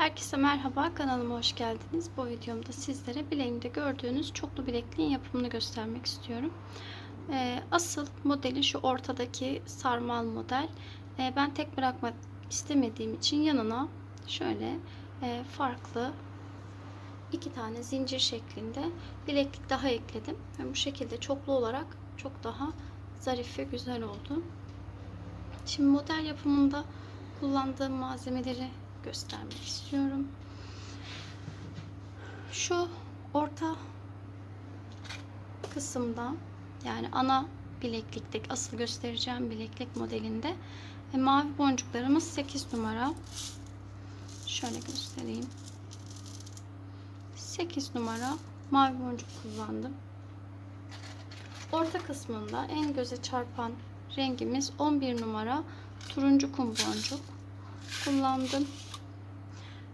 Herkese merhaba kanalıma hoş geldiniz. Bu videomda sizlere bileğimde gördüğünüz çoklu bilekliğin yapımını göstermek istiyorum. Ee, asıl modeli şu ortadaki sarmal model. Ee, ben tek bırakmak istemediğim için yanına şöyle e, farklı iki tane zincir şeklinde bileklik daha ekledim. Bu şekilde çoklu olarak çok daha zarif ve güzel oldu. Şimdi model yapımında kullandığım malzemeleri göstermek istiyorum. Şu orta kısımda yani ana bileklikteki asıl göstereceğim bileklik modelinde e, mavi boncuklarımız 8 numara. Şöyle göstereyim. 8 numara mavi boncuk kullandım. Orta kısmında en göze çarpan rengimiz 11 numara turuncu kum boncuk kullandım.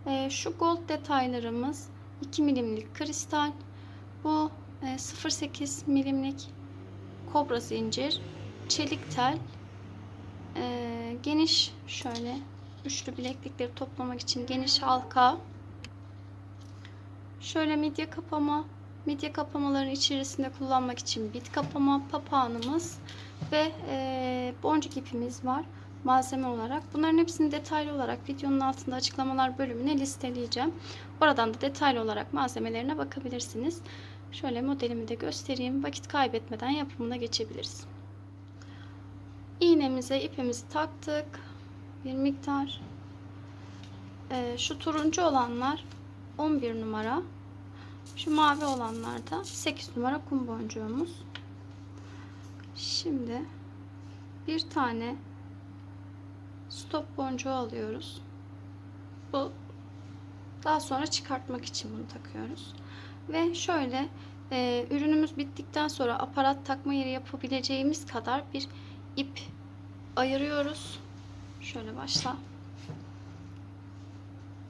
Ee, şu gold detaylarımız 2 milimlik kristal. Bu e, 0.8 milimlik kobra zincir, çelik tel, e, geniş şöyle üçlü bileklikleri toplamak için geniş halka, şöyle midye kapama, midye kapamaların içerisinde kullanmak için bit kapama papağanımız ve e, boncuk ipimiz var malzeme olarak. Bunların hepsini detaylı olarak videonun altında açıklamalar bölümüne listeleyeceğim. Oradan da detaylı olarak malzemelerine bakabilirsiniz. Şöyle modelimi de göstereyim. Vakit kaybetmeden yapımına geçebiliriz. İğnemize ipimizi taktık. Bir miktar. Ee, şu turuncu olanlar 11 numara. Şu mavi olanlar da 8 numara kum boncuğumuz. Şimdi bir tane stop boncuğu alıyoruz. Bu daha sonra çıkartmak için bunu takıyoruz. Ve şöyle e, ürünümüz bittikten sonra aparat takma yeri yapabileceğimiz kadar bir ip ayırıyoruz. Şöyle başla.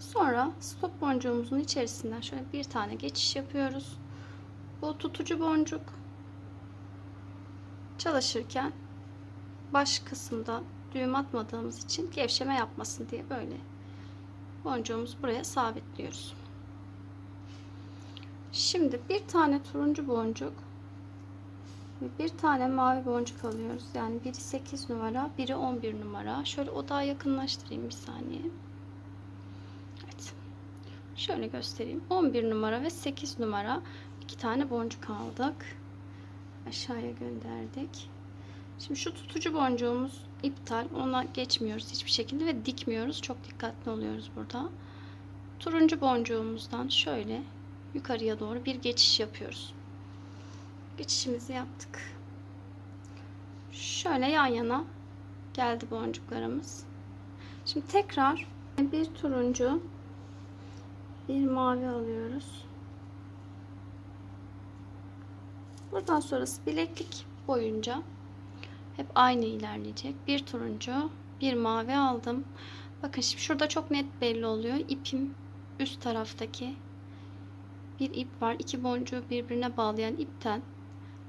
Sonra stop boncuğumuzun içerisinden şöyle bir tane geçiş yapıyoruz. Bu tutucu boncuk çalışırken baş kısımda düğüm atmadığımız için gevşeme yapmasın diye böyle boncuğumuzu buraya sabitliyoruz. Şimdi bir tane turuncu boncuk ve bir tane mavi boncuk alıyoruz. Yani biri 8 numara, biri 11 numara. Şöyle odağa yakınlaştırayım bir saniye. Evet. Şöyle göstereyim. 11 numara ve 8 numara iki tane boncuk aldık. Aşağıya gönderdik. Şimdi şu tutucu boncuğumuz iptal. Ona geçmiyoruz hiçbir şekilde ve dikmiyoruz. Çok dikkatli oluyoruz burada. Turuncu boncuğumuzdan şöyle yukarıya doğru bir geçiş yapıyoruz. Geçişimizi yaptık. Şöyle yan yana geldi boncuklarımız. Şimdi tekrar bir turuncu bir mavi alıyoruz. Buradan sonrası bileklik boyunca hep aynı ilerleyecek. Bir turuncu, bir mavi aldım. Bakın şimdi şurada çok net belli oluyor. İpim üst taraftaki bir ip var. İki boncuğu birbirine bağlayan ipten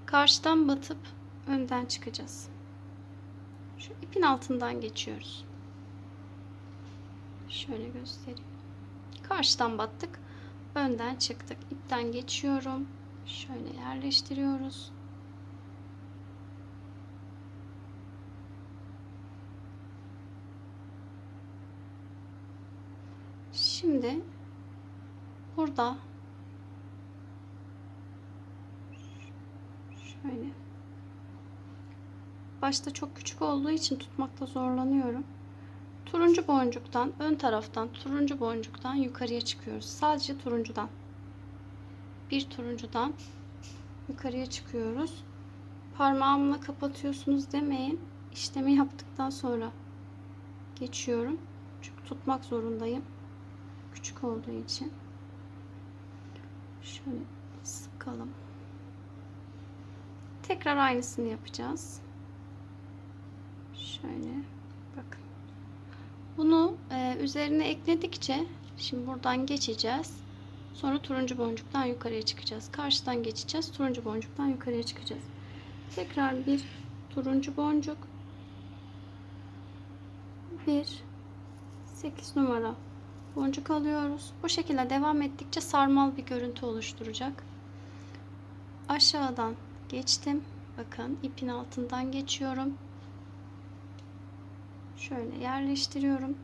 karşıdan batıp önden çıkacağız. Şu ipin altından geçiyoruz. Şöyle göstereyim. Karşıdan battık. Önden çıktık. İpten geçiyorum. Şöyle yerleştiriyoruz. Şimdi burada şöyle başta çok küçük olduğu için tutmakta zorlanıyorum. Turuncu boncuktan ön taraftan turuncu boncuktan yukarıya çıkıyoruz. Sadece turuncudan. Bir turuncudan yukarıya çıkıyoruz. Parmağımla kapatıyorsunuz demeyin. İşlemi yaptıktan sonra geçiyorum. Çünkü tutmak zorundayım küçük olduğu için şöyle sıkalım. Tekrar aynısını yapacağız. Şöyle bakın. Bunu e, üzerine ekledikçe şimdi buradan geçeceğiz. Sonra turuncu boncuktan yukarıya çıkacağız. Karşıdan geçeceğiz. Turuncu boncuktan yukarıya çıkacağız. Tekrar bir turuncu boncuk. Bir 8 numara boncuk alıyoruz. Bu şekilde devam ettikçe sarmal bir görüntü oluşturacak. Aşağıdan geçtim. Bakın ipin altından geçiyorum. Şöyle yerleştiriyorum.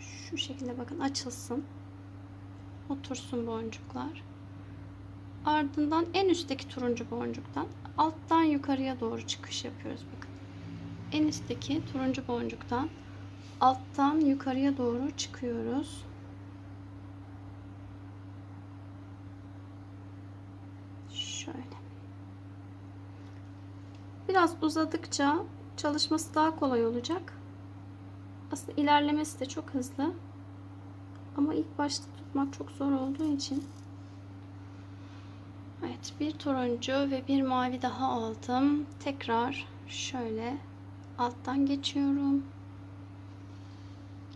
Şu şekilde bakın açılsın. Otursun boncuklar. Ardından en üstteki turuncu boncuktan alttan yukarıya doğru çıkış yapıyoruz bakın. En üstteki turuncu boncuktan alttan yukarıya doğru çıkıyoruz. Şöyle. Biraz uzadıkça çalışması daha kolay olacak. Aslında ilerlemesi de çok hızlı. Ama ilk başta tutmak çok zor olduğu için Evet, bir turuncu ve bir mavi daha aldım. Tekrar şöyle alttan geçiyorum.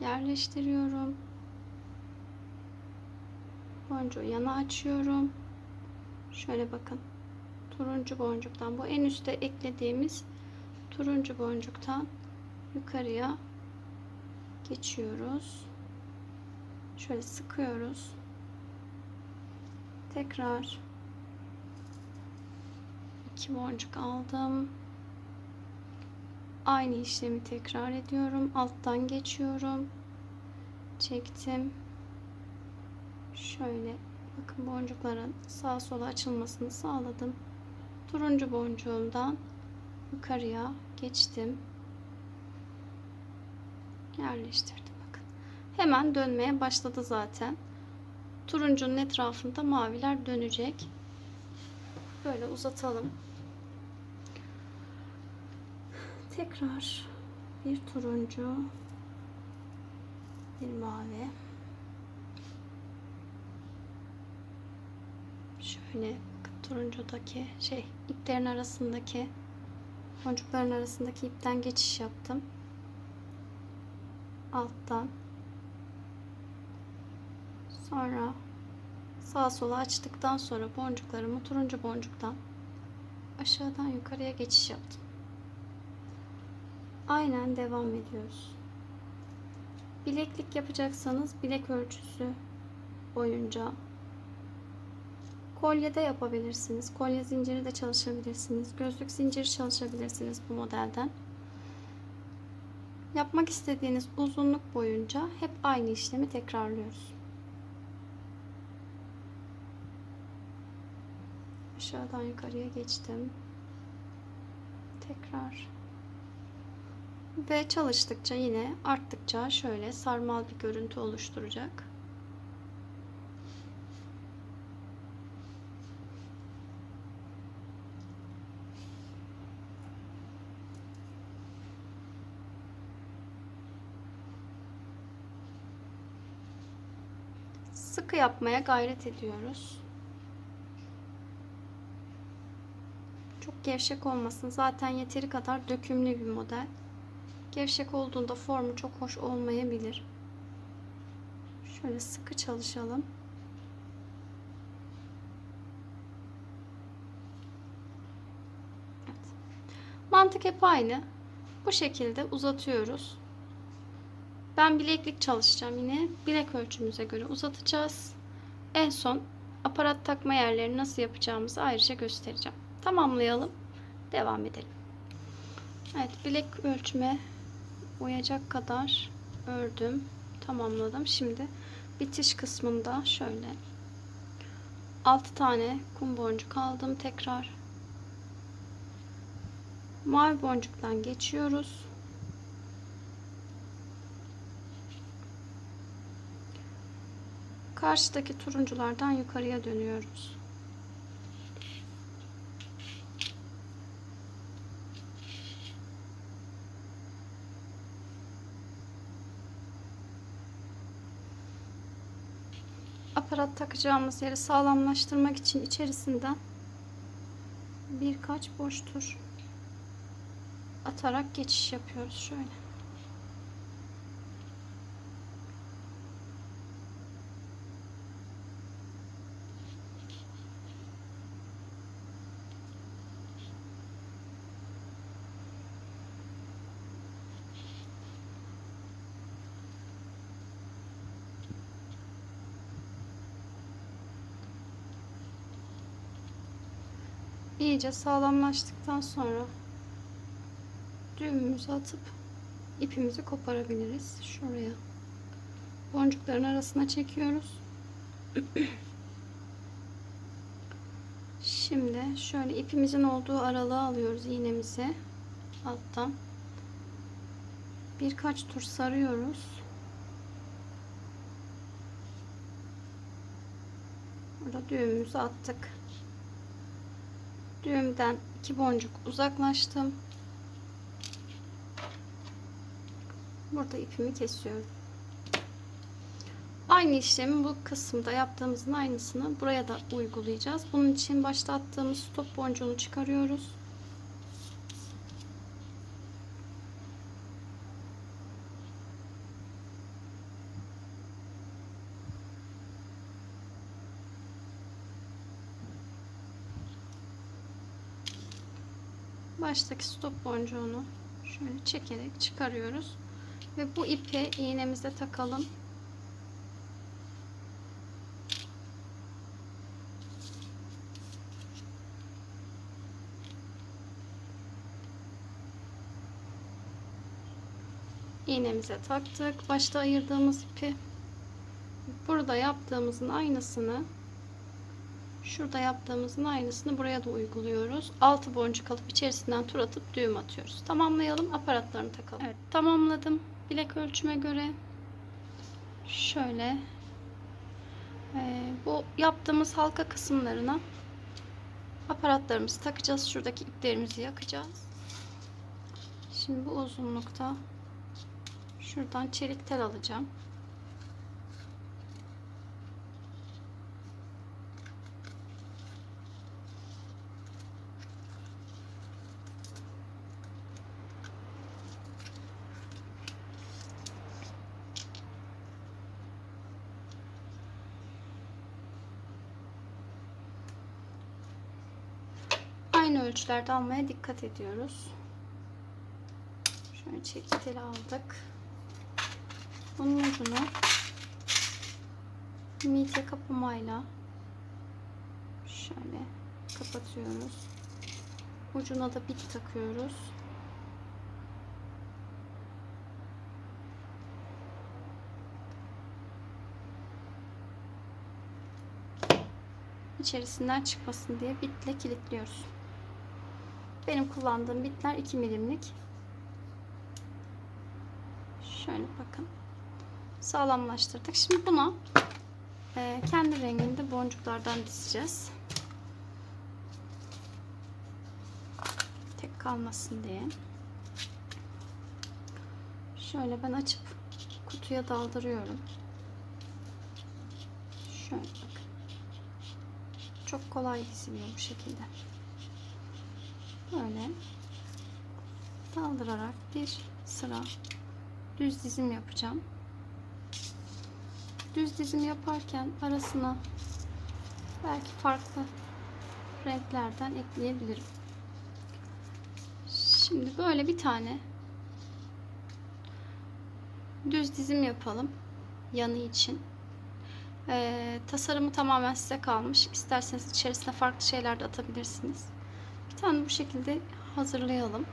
Yerleştiriyorum. Boncuğu yana açıyorum. Şöyle bakın. Turuncu boncuktan bu en üstte eklediğimiz turuncu boncuktan yukarıya geçiyoruz. Şöyle sıkıyoruz. Tekrar iki boncuk aldım. Aynı işlemi tekrar ediyorum. Alttan geçiyorum. Çektim. Şöyle bakın boncukların sağa sola açılmasını sağladım. Turuncu boncuğumdan yukarıya geçtim. Yerleştirdim bakın. Hemen dönmeye başladı zaten. Turuncunun etrafında maviler dönecek. Böyle uzatalım. Tekrar bir turuncu, bir mavi. Şöyle turuncudaki şey iplerin arasındaki boncukların arasındaki ipten geçiş yaptım. Alttan. Sonra sağa sola açtıktan sonra boncuklarımı turuncu boncuktan aşağıdan yukarıya geçiş yaptım. Aynen devam ediyoruz. Bileklik yapacaksanız bilek ölçüsü boyunca kolye de yapabilirsiniz. Kolye zinciri de çalışabilirsiniz. Gözlük zinciri çalışabilirsiniz bu modelden. Yapmak istediğiniz uzunluk boyunca hep aynı işlemi tekrarlıyoruz. Aşağıdan yukarıya geçtim. Tekrar ve çalıştıkça yine arttıkça şöyle sarmal bir görüntü oluşturacak. Sıkı yapmaya gayret ediyoruz. Çok gevşek olmasın. Zaten yeteri kadar dökümlü bir model. Gevşek olduğunda formu çok hoş olmayabilir. Şöyle sıkı çalışalım. Evet. Mantık hep aynı. Bu şekilde uzatıyoruz. Ben bileklik çalışacağım yine. Bilek ölçümüze göre uzatacağız. En son aparat takma yerlerini nasıl yapacağımızı ayrıca göstereceğim. Tamamlayalım. Devam edelim. Evet bilek ölçüme uyacak kadar ördüm. Tamamladım. Şimdi bitiş kısmında şöyle 6 tane kum boncuk aldım tekrar. Mavi boncuktan geçiyoruz. Karşıdaki turunculardan yukarıya dönüyoruz. Aparat takacağımız yeri sağlamlaştırmak için içerisinden birkaç boş tur atarak geçiş yapıyoruz şöyle. İyice sağlamlaştıktan sonra düğümümüzü atıp ipimizi koparabiliriz. Şuraya boncukların arasına çekiyoruz. Şimdi şöyle ipimizin olduğu aralığı alıyoruz iğnemizi alttan. Birkaç tur sarıyoruz. Burada düğümümüzü attık. Düğümden iki boncuk uzaklaştım. Burada ipimi kesiyorum. Aynı işlemi bu kısımda yaptığımızın aynısını buraya da uygulayacağız. Bunun için başta attığımız stop boncuğunu çıkarıyoruz. Baştaki stop boncuğunu şöyle çekerek çıkarıyoruz. Ve bu ipi iğnemize takalım. iğnemize taktık. Başta ayırdığımız ipi burada yaptığımızın aynısını şurada yaptığımızın aynısını buraya da uyguluyoruz. 6 boncuk alıp içerisinden tur atıp düğüm atıyoruz. Tamamlayalım. Aparatlarını takalım. Evet, tamamladım. Bilek ölçüme göre şöyle e, bu yaptığımız halka kısımlarına aparatlarımızı takacağız. Şuradaki iplerimizi yakacağız. Şimdi bu uzunlukta Şuradan çelik tel alacağım. Aynı ölçülerde almaya dikkat ediyoruz. Şöyle çelik teli aldık. Bunun ucunu midye kapamayla şöyle kapatıyoruz. Ucuna da bit takıyoruz. içerisinden çıkmasın diye bitle kilitliyoruz. Benim kullandığım bitler 2 milimlik. Şöyle bakın sağlamlaştırdık. Şimdi buna e, kendi renginde boncuklardan dizeceğiz. Tek kalmasın diye. Şöyle ben açıp kutuya daldırıyorum. Şöyle bakın. Çok kolay diziliyor bu şekilde. Böyle daldırarak bir sıra düz dizim yapacağım düz dizim yaparken arasına belki farklı renklerden ekleyebilirim. Şimdi böyle bir tane düz dizim yapalım yanı için. Ee, tasarımı tamamen size kalmış. İsterseniz içerisine farklı şeyler de atabilirsiniz. Bir bu şekilde hazırlayalım.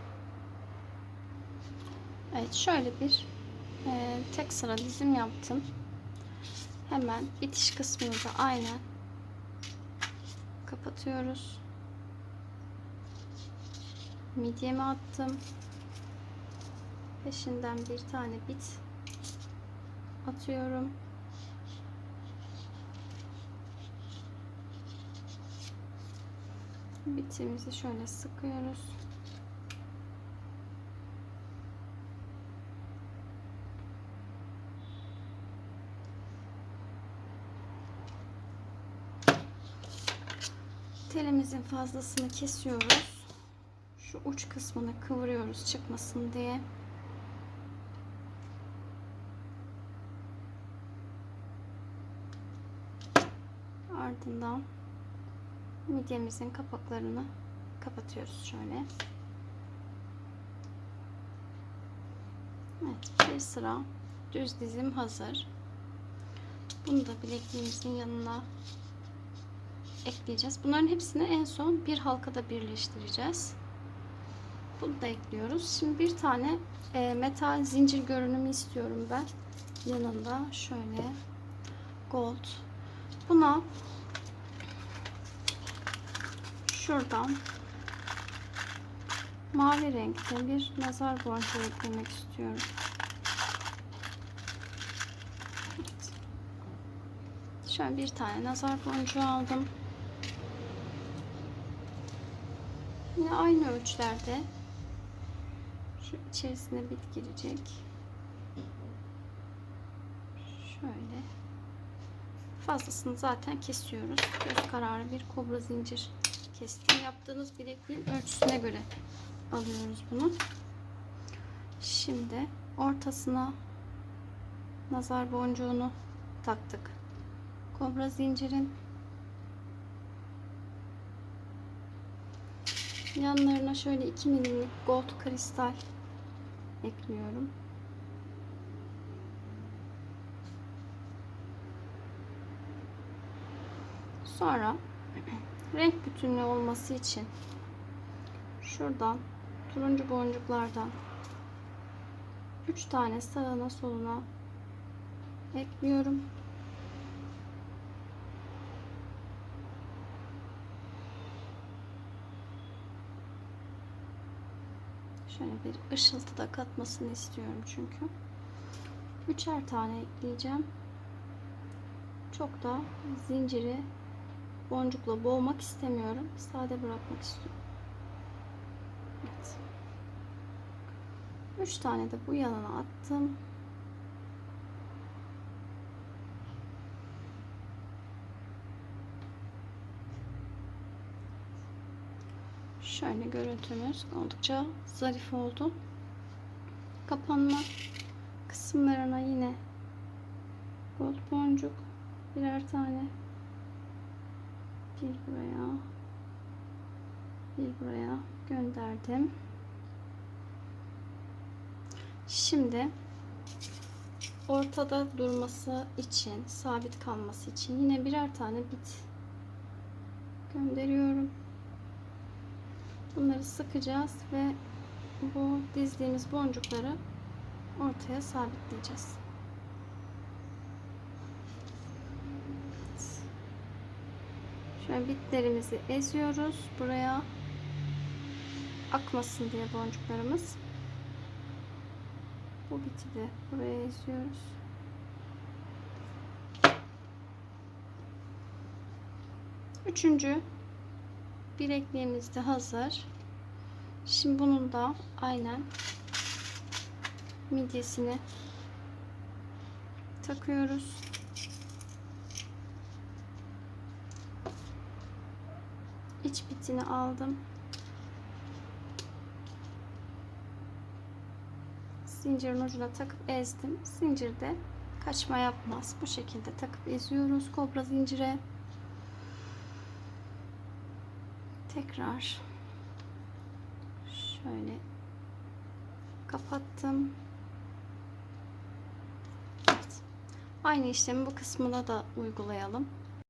Evet şöyle bir e, tek sıra dizim yaptım hemen bitiş kısmını da aynen kapatıyoruz. Midyemi attım. Peşinden bir tane bit atıyorum. Bitimizi şöyle sıkıyoruz. telimizin fazlasını kesiyoruz. Şu uç kısmını kıvırıyoruz çıkmasın diye. Ardından midyemizin kapaklarını kapatıyoruz şöyle. Evet, bir sıra düz dizim hazır. Bunu da bilekliğimizin yanına ekleyeceğiz. Bunların hepsini en son bir halkada birleştireceğiz. Bunu da ekliyoruz. Şimdi bir tane e, metal zincir görünümü istiyorum ben. Yanında şöyle gold. Buna şuradan mavi renkte bir nazar boncuğu eklemek istiyorum. Evet. Şöyle bir tane nazar boncuğu aldım. Yine aynı ölçülerde şu içerisine bit girecek. Şöyle. Fazlasını zaten kesiyoruz. Göz kararı bir kobra zincir kestim. Yaptığınız bilekliğin ölçüsüne göre alıyoruz bunu. Şimdi ortasına nazar boncuğunu taktık. Kobra zincirin yanlarına şöyle 2 milimlik gold kristal ekliyorum. Sonra renk bütünlüğü olması için şuradan turuncu boncuklardan 3 tane sağına soluna ekliyorum. Şöyle bir ışıltı da katmasını istiyorum çünkü. Üçer tane ekleyeceğim. Çok da zinciri boncukla boğmak istemiyorum. Sade bırakmak istiyorum. Evet. Üç tane de bu yanına attım. Şöyle görüntümüz oldukça zarif oldu. Kapanma kısımlarına yine gold boncuk birer tane bir buraya bir buraya gönderdim. Şimdi ortada durması için, sabit kalması için yine birer tane bit gönderiyorum. Bunları sıkacağız ve bu dizdiğimiz boncukları ortaya sabitleyeceğiz. Şöyle bitlerimizi eziyoruz. Buraya akmasın diye boncuklarımız. Bu biti de buraya eziyoruz. Üçüncü bilekliğimiz de hazır. Şimdi bunun da aynen midyesini takıyoruz. İç bitini aldım. Zincirin ucuna takıp ezdim. Zincirde kaçma yapmaz. Bu şekilde takıp eziyoruz kobra zincire. Tekrar şöyle kapattım. Evet. Aynı işlemi bu kısmına da uygulayalım.